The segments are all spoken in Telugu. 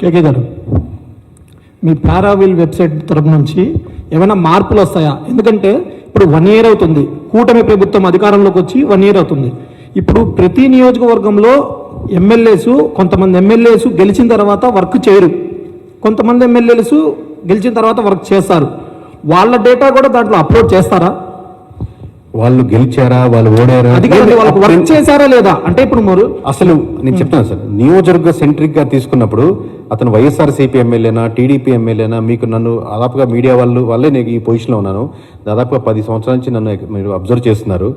కేకే గారు మీ పారావిల్ వెబ్సైట్ తరపు నుంచి ఏమైనా మార్పులు వస్తాయా? ఎందుకంటే ఇప్పుడు వన్ ఇయర్ అవుతుంది. కూటమి ప్రభుత్వం అధికారంలోకి వచ్చి వన్ ఇయర్ అవుతుంది. ఇప్పుడు ప్రతి నియోజకవర్గంలో ఎమ్మెల్యేస్ కొంతమంది ఎమ్మెల్యేస్ గెలిచిన తర్వాత వర్క్ చేయరు. కొంతమంది ఎమ్మెల్యేస్ గెలిచిన తర్వాత వర్క్ చేస్తారు. వాళ్ళ డేటా కూడా దాంట్లో అప్లోడ్ చేస్తారా? వాళ్ళు గెలిచారా? వాళ్ళు ఓడారా? వాళ్ళకి వర్క్ చేశారా లేదా? అంటే ఇప్పుడు మరి అసలు నేను చెప్తాను సార్ నియోజకవర్గ సెంట్రిక్గా తీసుకున్నప్పుడు అతను వైఎస్ఆర్సీపీ ఎమ్మెల్యేనా టీడీపీ ఎమ్మెల్యేనా మీకు నన్ను దాదాపుగా మీడియా వాళ్ళు వల్లే నేను ఈ పొజిషన్లో ఉన్నాను. దాదాపుగా పది సంవత్సరాల నుంచి నన్ను మీరు అబ్జర్వ్ చేస్తున్నారు.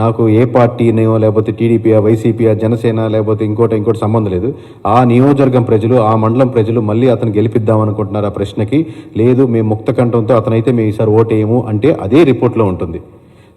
నాకు ఏ పార్టీనో లేకపోతే టీడీపీయా వైసీపీయా జనసేన లేకపోతే ఇంకోటి ఇంకోటి సంబంధం లేదు. ఆ నియోజకవర్గం ప్రజలు ఆ మండలం ప్రజలు మళ్ళీ అతను గెలిపిద్దాం అనుకుంటున్నారు ఆ ప్రశ్నకి. లేదు మేము ముక్త కంఠంతో అతనైతే మేము ఈసారి ఓటేయము అంటే అదే రిపోర్ట్లో ఉంటుంది.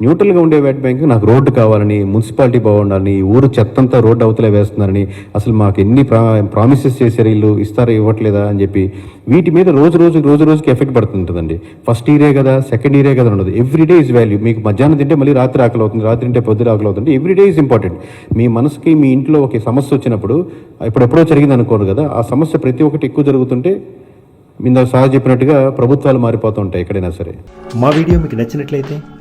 న్యూట్రల్గా ఉండే వెట్ బ్యాంక్ నాకు రోడ్డు కావాలని మున్సిపాలిటీ బాగుండాలని ఊరు చెత్తంతా రోడ్డు అవతలే వేస్తున్నారని అసలు మాకు ఎన్ని ప్రా ప్రామిసెస్ చేశారు వీళ్ళు ఇస్తారా ఇవ్వట్లేదా అని చెప్పి వీటి మీద రోజు రోజు రోజు రోజుకి ఎఫెక్ట్ పడుతుంటుందండి. ఫస్ట్ ఇయరే కదా సెకండ్ ఇయరే కదా ఉండదు. Every day is value. మీకు మధ్యాహ్నం తింటే మళ్ళీ రాత్రి ఆకలి అవుతుంది రాత్రి తింటే పొద్దున ఆకలి అవుతుంది. Every day is important. మీ మనసుకి మీ ఇంట్లో ఒక సమస్య వచ్చినప్పుడు ఎప్పుడెప్పుడో జరిగింది అనుకోరు కదా ఆ సమస్య ప్రతి ఒక్కటి ఎక్కువ జరుగుతుంటే ఇందాక సార్ చెప్పినట్టుగా ప్రభుత్వాలు మారిపోతూ ఉంటాయి ఎక్కడైనా సరే. మా వీడియో మీకు నచ్చినట్లయితే